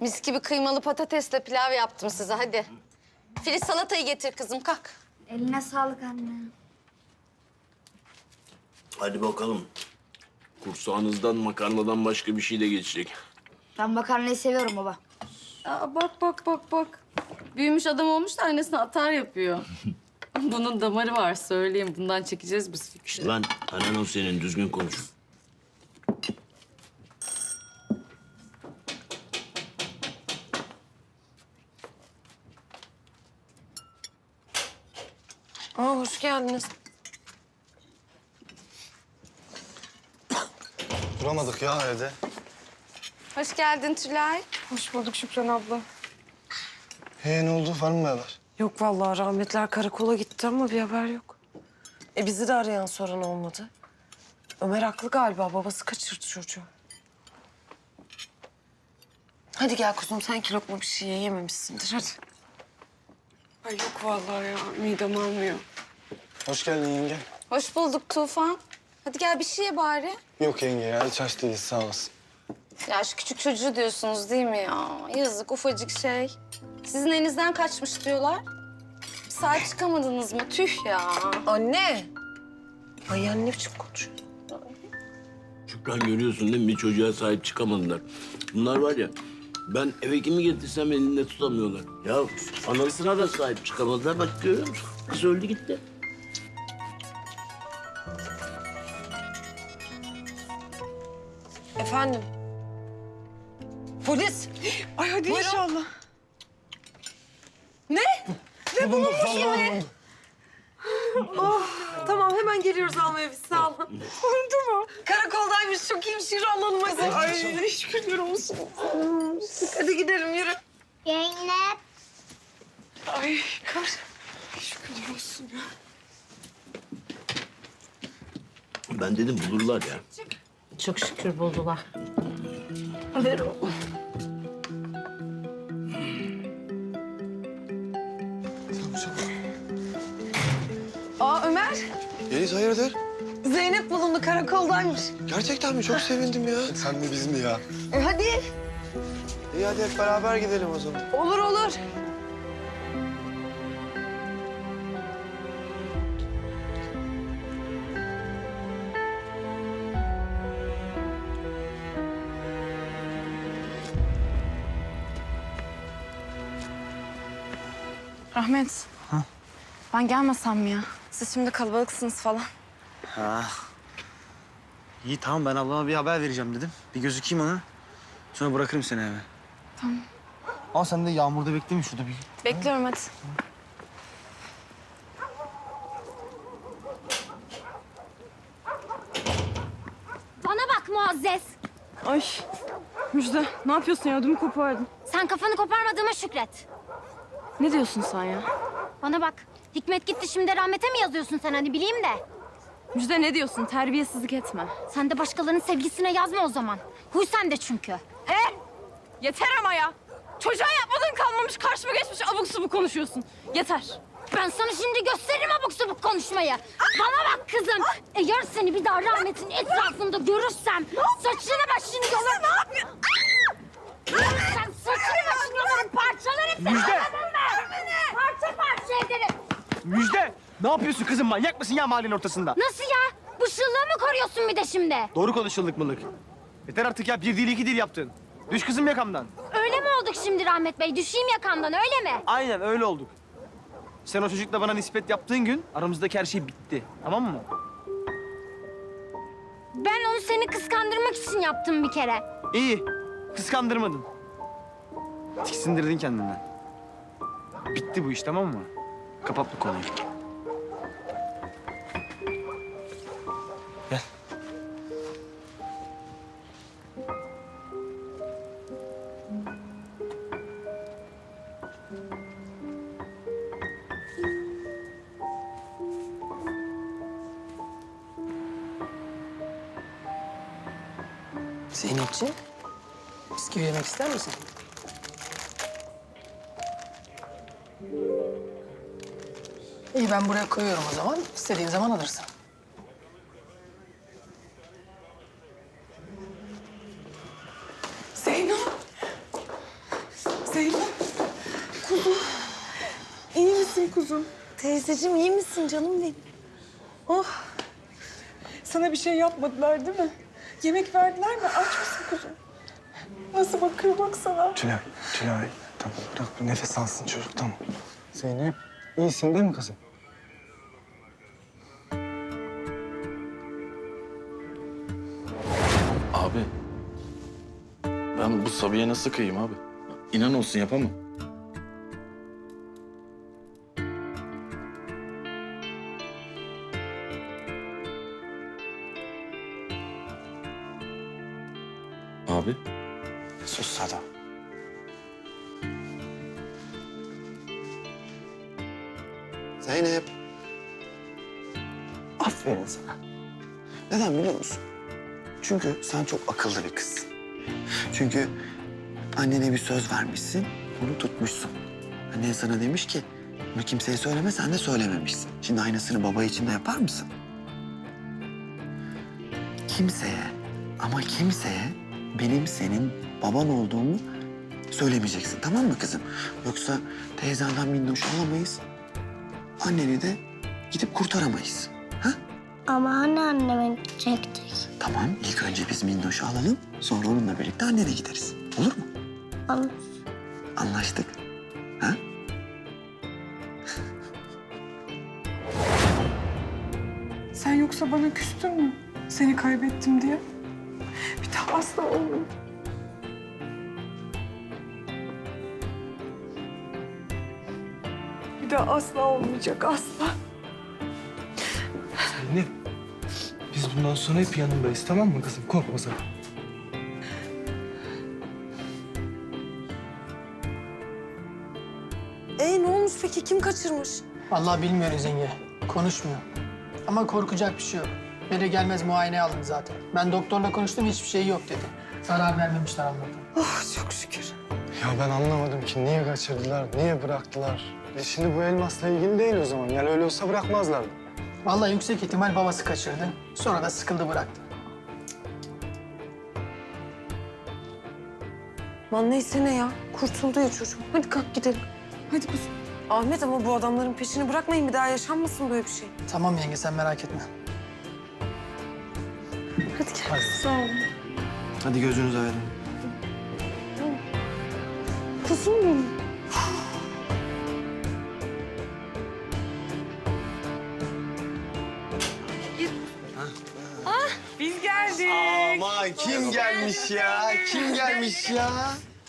Mis gibi kıymalı patatesle pilav yaptım size hadi. Filiz salatayı getir kızım kalk. Eline sağlık anne. Hadi bakalım. Kursağınızdan makarnadan başka bir şey de geçecek. Ben makarnayı seviyorum baba. Aa, bak bak bak bak. Büyümüş adam olmuş da annesine atar yapıyor. Bunun damarı var söyleyeyim. Bundan çekeceğiz biz. İşte lan anan o senin düzgün konuş. Aa, hoş geldiniz. Duramadık ya evde. Hoş geldin Tülay. Hoş bulduk Şükran abla. He ne oldu? Var mı bir haber? Yok vallahi rahmetler karakola gitti ama bir haber yok. E bizi de arayan soran olmadı. Ömer haklı galiba. Babası kaçırdı çocuğu. Hadi gel kuzum sen ki lokma bir şey yememişsindir hadi. Ay yok vallahi ya midem almıyor. Hoş geldin yenge. Hoş bulduk Tufan. Hadi gel bir şey ye bari. Yok yenge ya hiç aç değiliz sağ olasın. Ya şu küçük çocuğu diyorsunuz değil mi ya? Yazık ufacık şey. Sizin elinizden kaçmış diyorlar. Bir saat çıkamadınız mı? Tüh ya. Anne. Ay anne ne biçim konuşuyor? Şükran görüyorsun değil mi? Bir çocuğa sahip çıkamadılar. Bunlar var ya, ben eve kimi getirsem elinde tutamıyorlar. Ya anasına da sahip çıkamadılar. Bak görüyor musun? Kız öldü gitti. Efendim? Polis. Ay hadi inşallah. Ne? Ne bulunmuş yine? oh, tamam hemen geliyoruz almaya biz sağ olun. Oldu mu? Karakoldaymış çok iyiymiş yürü alalım hadi. Ay şükürler olsun. Hadi gidelim yürü. Zeynep. Ay kar. Şükürler olsun ya. Ben dedim bulurlar ya. Çok şükür buldular. Aa Ömer. Yeliz hayırdır? Zeynep bulundu karakoldaymış. Gerçekten mi? Çok sevindim ya. Sen mi biz mi ya? E hadi. İyi hadi hep beraber gidelim o zaman. Olur olur. Rahmet. Ben gelmesem mi ya? Siz şimdi kalabalıksınız falan. Ha. İyi tamam ben ablama bir haber vereceğim dedim. Bir gözükeyim ona. Sonra bırakırım seni eve. Tamam. Ama sen de yağmurda bekleme şurada bir. Bekliyorum hadi. Bana bak Muazzez. Ay Müjde ne yapıyorsun ya? Ödümü kopardın. Sen kafanı koparmadığıma şükret. Ne diyorsun sen ya? Bana bak. Hikmet gitti şimdi rahmete mi yazıyorsun sen hani bileyim de. Müjde ne diyorsun? Terbiyesizlik etme. Sen de başkalarının sevgilisine yazma o zaman. Huy sende çünkü. E? Yeter ama ya. Çocuğa yapmadığın kalmamış karşıma geçmiş abuk subuk konuşuyorsun. Yeter. Ben sana şimdi gösteririm abuk subuk konuşmayı. Bana bak kızım. Eğer seni bir daha rahmetin etrafında görürsem saçını başını yolarım. Ne yapıyorsun? Saçını başını yolarım parçalarım seni. Müjde! anladın mı? Parça parça ederim. Müjde! Ne yapıyorsun kızım manyak mısın ya mahallenin ortasında? Nasıl ya? Bu şıllığı mı koruyorsun bir de şimdi? Doğru konuşulduk mılık. Yeter artık ya bir değil iki değil yaptın. Düş kızım yakamdan. Öyle mi olduk şimdi Rahmet Bey? Düşeyim yakamdan öyle mi? Aynen öyle olduk. Sen o çocukla bana nispet yaptığın gün aramızdaki her şey bitti. Tamam mı? Ben onu seni kıskandırmak için yaptım bir kere. İyi. Kıskandırmadın. Tiksindirdin kendinden. Bitti bu iş tamam mı? Kapat bu konuyu. Gel. Zeynepciğim, bisküvi yemek ister misin? İyi ben buraya koyuyorum o zaman. İstediğin zaman alırsın. Zeyno. Zeynep. Kuzum. İyi misin kuzum? Teyzeciğim iyi misin canım benim? Oh. Sana bir şey yapmadılar değil mi? Yemek verdiler mi? Aç mısın kuzum? Nasıl bakıyor baksana. Tülay, Tülay. Tamam bırak bir nefes alsın çocuk tamam. Zeynep, iyisin değil mi kızım? Abi. Ben bu Sabiha nasıl kıyayım abi? İnan olsun yapamam. Abi. Sus Sada. Zeynep. Aferin sana. Neden biliyor musun? Çünkü sen çok akıllı bir kızsın. Çünkü annene bir söz vermişsin, bunu tutmuşsun. Annen sana demiş ki, bunu kimseye söyleme, sen de söylememişsin. Şimdi aynısını baba için de yapar mısın? Kimseye ama kimseye benim senin baban olduğumu söylemeyeceksin tamam mı kızım? Yoksa teyzenden minnoş alamayız. Anneni de gidip kurtaramayız. Ha? Ama hani anneme gidecektik? Tamam ilk önce biz minnoşu alalım sonra onunla birlikte annene gideriz. Olur mu? Olur. Anlaştık. Ha? Sen yoksa bana küstün mü? Seni kaybettim diye. Bir daha asla olmuyor. Bir daha asla olmayacak, asla. Biz bundan sonra hep yanındayız tamam mı kızım? Korkma sen. Ee ne olmuş peki? Kim kaçırmış? Vallahi bilmiyoruz yenge. Konuşmuyor. Ama korkacak bir şey yok. Gelir gelmez muayene aldım zaten. Ben doktorla konuştum hiçbir şey yok dedi. Zarar vermemişler anladım. Oh çok şükür. Ya ben anlamadım ki niye kaçırdılar, niye bıraktılar? E şimdi bu elmasla ilgili değil o zaman. Yani öyle olsa bırakmazlardı. Vallahi yüksek ihtimal babası kaçırdı. Sonra da sıkıldı bıraktı. Aman neyse ne ya. Kurtuldu ya çocuğum. Hadi kalk gidelim. Hadi kuzum. Ahmet ama bu adamların peşini bırakmayın. Bir daha yaşanmasın böyle bir şey. Tamam yenge sen merak etme. Hadi gel. Sağ olun. Hadi gözünüzü ayırın. Kuzum benim. Kim gelmiş ya? Kim gelmiş ya?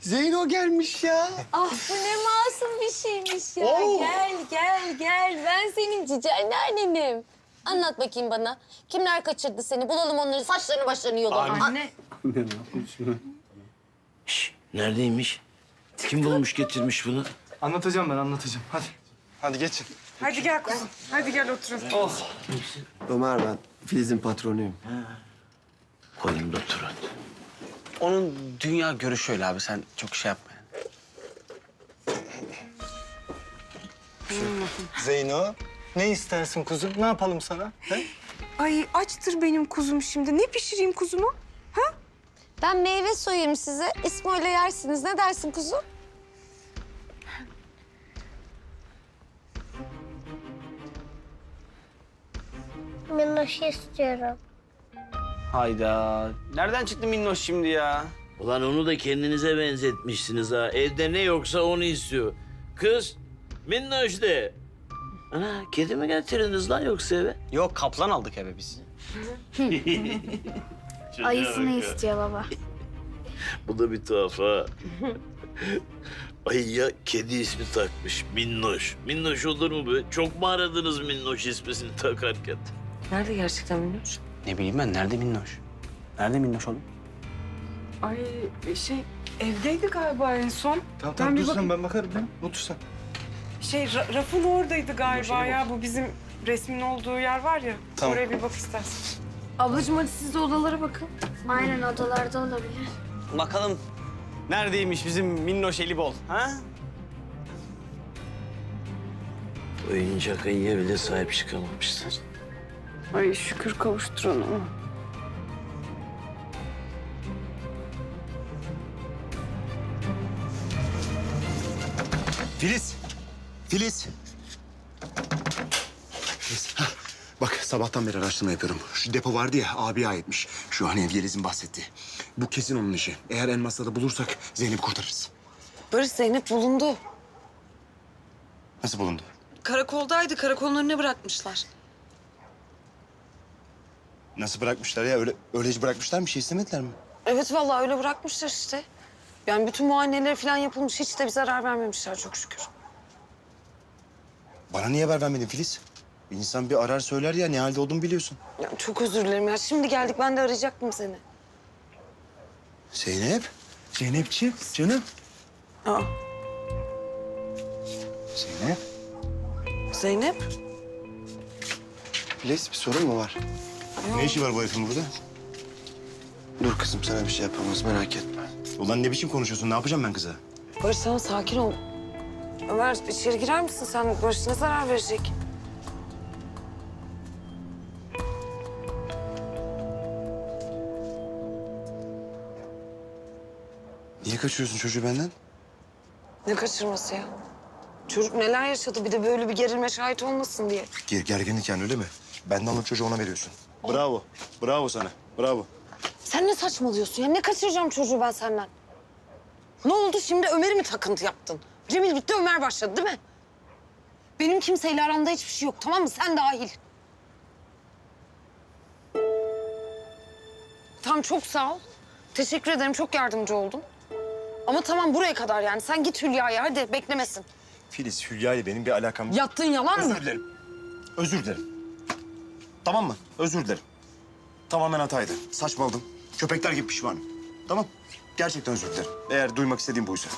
Zeyno gelmiş ya. Ah bu ne masum bir şeymiş ya. Gel gel gel. Ben senin cici anneannenim. Anlat bakayım bana. Kimler kaçırdı seni? Bulalım onları. Saçlarını başlarını yolalım. Anne. Neredeymiş? Kim bulmuş getirmiş bunu? Anlatacağım ben anlatacağım. Hadi. Hadi geçin. Hadi gel kuzum. Hadi gel oturun. Ömer ben. Filiz'in patronuyum. Koyun da. Onun dünya görüşü öyle abi. Sen çok şey yapma. Zeyno, ne istersin kuzum? Ne yapalım sana? He? Ay açtır benim kuzum şimdi. Ne pişireyim kuzuma? Ben meyve soyayım size. İsmo'yla yersiniz. Ne dersin kuzum? Minnoş istiyorum. Hayda. Nereden çıktı minnoş şimdi ya? Ulan onu da kendinize benzetmişsiniz ha. Evde ne yoksa onu istiyor. Kız, minnoş de. Ana, kedi mi getirdiniz lan yoksa eve? Yok kaplan aldık eve biz. Ayısını istiyor baba. Bu da bir tuhaf ha. Ay ya kedi ismi takmış Minnoş. Minnoş olur mu be? Çok mu aradınız Minnoş ismini takarken? Nerede gerçekten Minnoş? Ne bileyim ben nerede minnoş? Nerede minnoş oğlum? Ay şey evdeydi galiba en son. Tamam bir dur sen ben bakarım. Ben. Otur sen. Şey ra- rafın oradaydı galiba ya. Bu bizim resmin olduğu yer var ya. Tamam. Oraya bir bak istersen. Ablacığım hadi siz de odalara bakın. Aynen odalarda olabilir. Bakalım neredeymiş bizim minnoş eli bol ha? Oyuncak ayıya bile sahip çıkamamışlar. Ay şükür kavuşturana. Filiz. Filiz. Filiz. hah. Bak sabahtan beri araştırma yapıyorum. Şu depo vardı ya abiye aitmiş. Şu hani Yeliz'in bahsettiği. Bu kesin onun işi. Eğer elmasla da bulursak Zeynep'i kurtarırız. Barış Zeynep bulundu. Nasıl bulundu? Karakoldaydı. Karakolun önüne bırakmışlar. Nasıl bırakmışlar ya? Öyle öylece bırakmışlar mı? Bir şey istemediler mi? Evet vallahi öyle bırakmışlar işte. Yani bütün muayeneleri falan yapılmış. Hiç de bir zarar vermemişler çok şükür. Bana niye haber vermedin Filiz? İnsan bir arar söyler ya ne halde olduğumu biliyorsun. Ya çok özür dilerim ya. Şimdi geldik ben de arayacaktım seni. Zeynep. Zeynepciğim canım. Aa, Zeynep. Zeynep. Filiz bir sorun mu var? Ne işi var bu herifin burada? Dur kızım sana bir şey yapamaz merak etme. Ulan ne biçim konuşuyorsun? Ne yapacağım ben kıza? Barış sana sakin ol. Ömer içeri girer misin sen? Barış ne zarar verecek? Niye kaçırıyorsun çocuğu benden? Ne kaçırması ya? Çocuk neler yaşadı bir de böyle bir gerilme şahit olmasın diye. Ger gerginlik yani öyle mi? Benden alıp çocuğu ona veriyorsun. Bravo. Bravo sana. Bravo. Sen ne saçmalıyorsun ya? Ne kaçıracağım çocuğu ben senden? Ne oldu şimdi Ömer'i mi takıntı yaptın? Cemil bitti Ömer başladı değil mi? Benim kimseyle aramda hiçbir şey yok tamam mı? Sen dahil. Tamam çok sağ ol. Teşekkür ederim çok yardımcı oldun. Ama tamam buraya kadar yani. Sen git Hülya'ya hadi beklemesin. Filiz, Hülya ile benim bir alakam yok. Yattığın yalan mı? Özür dilerim. Özür dilerim. Tamam mı? Özür dilerim. Tamamen hataydı. Saçmaladım. Köpekler gibi pişmanım. Tamam. Gerçekten özür dilerim. Eğer duymak istediğim buysa.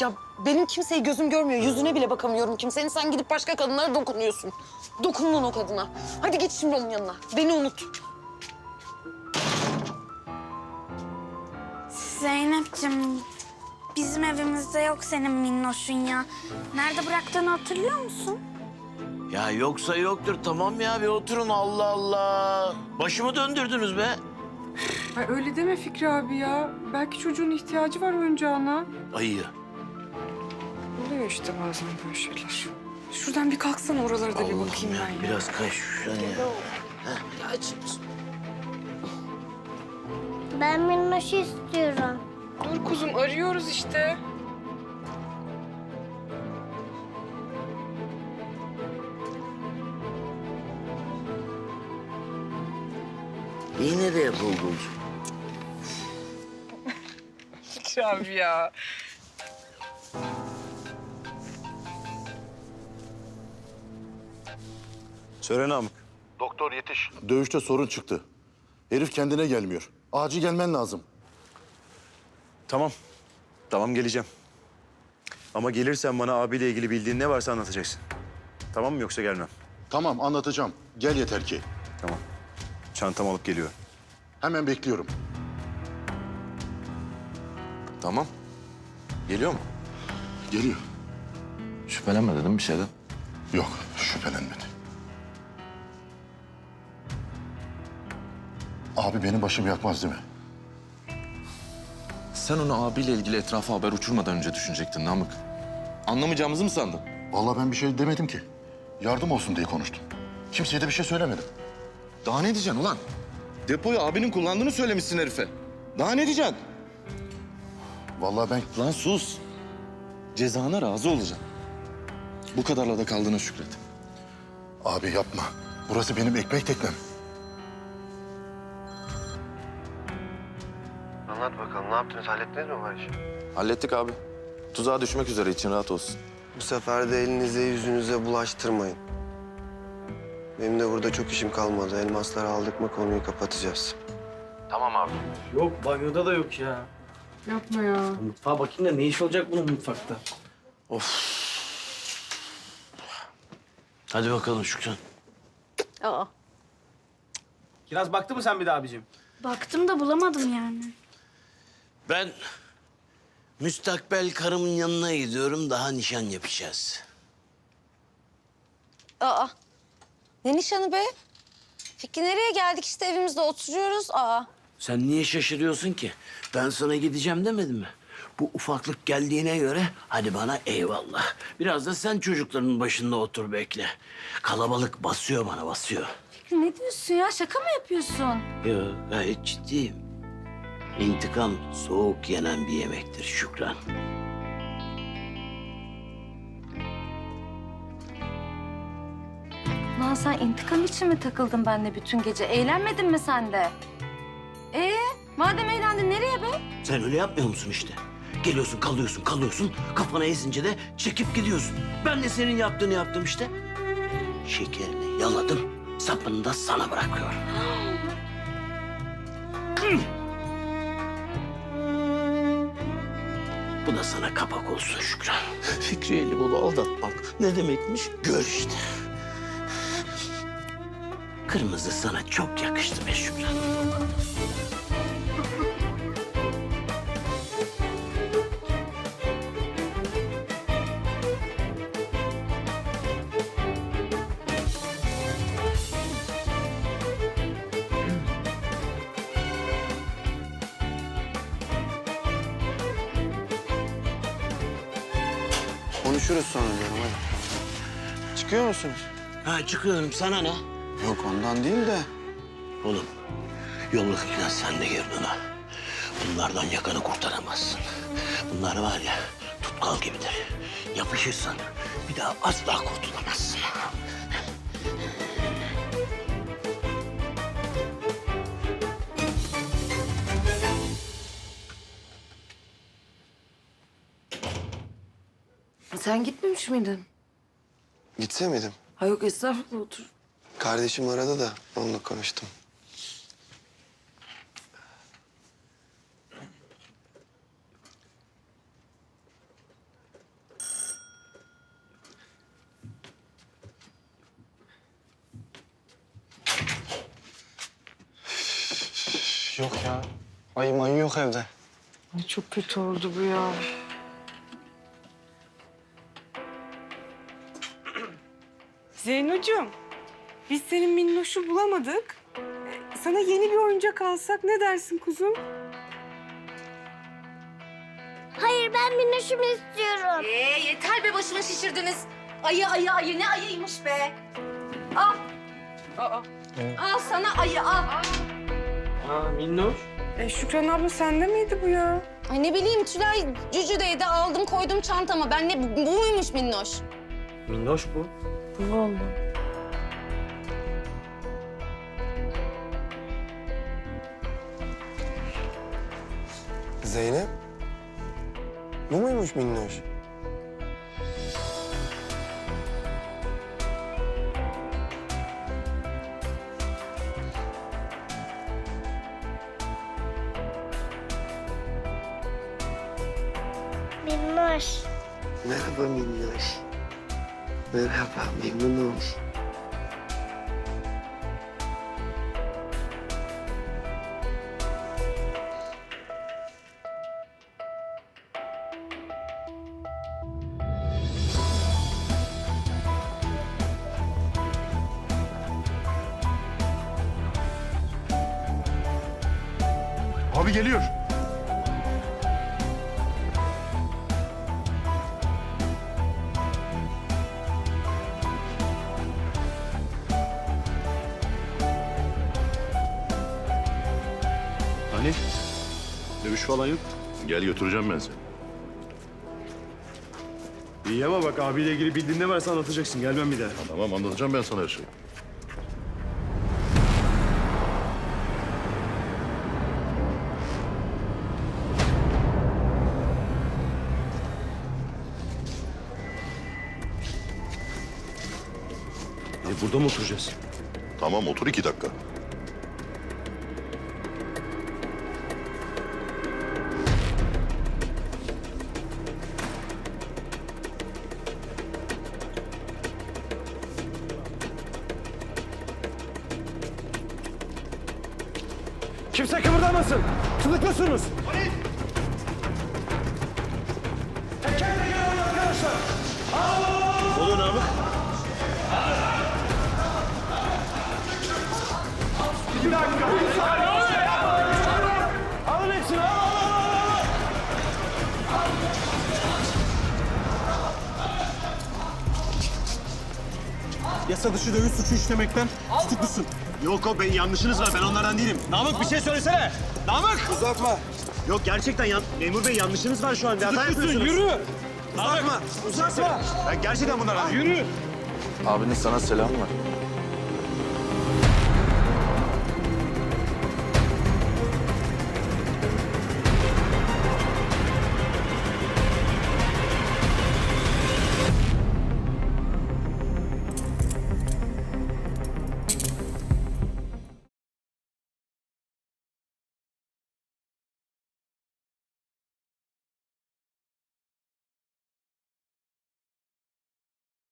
Ya benim kimseyi gözüm görmüyor. Yüzüne bile bakamıyorum kimsenin. Sen gidip başka kadınlara dokunuyorsun. Dokundun o kadına. Hadi git şimdi onun yanına. Beni unut. Zeynep'ciğim bizim evimizde yok senin minnoşun ya. Nerede bıraktığını hatırlıyor musun? Ya yoksa yoktur tamam ya bir oturun Allah Allah. Başımı döndürdünüz be. Ay öyle deme Fikri abi ya. Belki çocuğun ihtiyacı var oyuncağına. Ayı. Oluyor işte bazen böyle şeyler. Şuradan bir kalksana oralara da bir bakayım ya, ben ya. biraz kay şuraya. Ya açayım. Ben minnoşu istiyorum. Dur kuzum arıyoruz işte. Yine de yapıldı. Fikri abi ya. Söyle Namık. Doktor yetiş. Dövüşte sorun çıktı. Herif kendine gelmiyor. Acil gelmen lazım. Tamam. Tamam geleceğim. Ama gelirsen bana abiyle ilgili bildiğin ne varsa anlatacaksın. Tamam mı yoksa gelmem. Tamam anlatacağım. Gel yeter ki. Tamam. Çantamı alıp geliyorum. Hemen bekliyorum. Tamam. Geliyor mu? Geliyor. Şüphelenme dedim bir şeyden. Yok şüphelenmedi. Abi benim başım yakmaz değil mi? Sen onu abiyle ilgili etrafa haber uçurmadan önce düşünecektin Namık. Anlamayacağımızı mı sandın? Vallahi ben bir şey demedim ki. Yardım olsun diye konuştum. Kimseye de bir şey söylemedim. Daha ne diyeceksin ulan? Depoyu abinin kullandığını söylemişsin herife. Daha ne diyeceksin? Vallahi ben Lan sus. Cezana razı olacaksın. Bu kadarla da kaldığına şükret. abi yapma. Burası benim ekmek teknem. Anlat bakalım ne yaptınız hallettiniz mi bu işi? Hallettik abi. Tuzağa düşmek üzere için rahat olsun. Bu sefer de elinize yüzünüze bulaştırmayın. Benim de burada çok işim kalmadı. Elmasları aldık mı konuyu kapatacağız. Yok banyoda da yok ya. Yapma ya. Mutfağa bakayım da ne iş olacak bunun mutfakta? Hadi bakalım Şükran. Aa. Kiraz baktı mı sen bir daha abicim? Baktım da bulamadım yani. Ben müstakbel karımın yanına gidiyorum. Daha nişan yapacağız. Aa. Ne nişanı be? Fikri nereye geldik işte evimizde oturuyoruz. Aa. Sen niye şaşırıyorsun ki? Ben sana gideceğim demedim mi? Bu ufaklık geldiğine göre hadi bana eyvallah. Biraz da sen çocukların başında otur bekle. Kalabalık basıyor bana basıyor. Fikri ne diyorsun ya? Şaka mı yapıyorsun? Yo gayet ciddiyim. İntikam soğuk yenen bir yemektir Şükran. Sen intikam için mi takıldın benimle bütün gece? Eğlenmedin mi sen de? Ee, madem eğlendin nereye be? Sen öyle yapmıyor musun işte? Geliyorsun, kalıyorsun, kalıyorsun. Kafana esince de çekip gidiyorsun. Ben de senin yaptığını yaptım işte. Şekerini yaladım, sapını da sana bırakıyorum. Bu da sana kapak olsun Şükran. Fikri Elibolu aldatmak ne demekmiş gör işte. Kırmızı sana çok yakıştı be Şükran. Konuşuruz sonra diyorum hadi. Çıkıyor musunuz? Ha çıkıyorum sana ne? Yok ondan değil de. Oğlum yolluk falan sen de girdin ha. Bunlardan yakanı kurtaramazsın. Bunlar var ya tutkal gibidir. Yapışırsan bir daha asla kurtulamazsın. Sen gitmemiş miydin? Gitse miydim? Ha yok estağfurullah otur. Kardeşim aradı da onunla konuştum. Yok ya. Ayı mayı yok evde. Ay çok kötü oldu bu ya. Zeynocuğum, biz senin minnoşu bulamadık. Sana yeni bir oyuncak alsak ne dersin kuzum? Hayır ben minnoşumu istiyorum. Ee, yeter be başıma şişirdiniz. Ayı ayı ayı ne ayıymış be. Al. Aa. Al sana ayı al. Aa Minnoş. E, Şükran abla sende miydi bu ya? Ay ne bileyim Tülay Cücü'deydi aldım koydum çantama. Ben ne bu muymuş minnoş? Minnoş bu. Bu valla. Zeynep. Bu muymuş minnoş? Minnoş. Merhaba minnoş. Merhaba minnoş. Abi Hani? Dövüş falan yok. Gel götüreceğim ben seni. İyi ama bak abiyle ilgili bildiğin ne varsa anlatacaksın. Gelmem bir daha. Tamam anlatacağım ben sana her şeyi. E, burada mı oturacağız? Tamam otur iki dakika. Kimse kıpırdamasın. Tutuklusunuz. Polis! Teker teker alın arkadaşlar. Alın! Olur Namık. Bir dakika. Bir saniye. Alın hepsini. Alın. Yasa dışı dövüş suçu işlemekten tutuklusun. Yok o ben yanlışınız var ben onlardan değilim. Namık bir şey söylesene. Namık! Uzatma. Yok gerçekten yan, memur bey yanlışınız var şu an. Bir hata yapıyorsunuz. Yürü. Uzatma. Uzatma. Ben gerçekten bunlardan. Yürü. Abinin sana selamı var.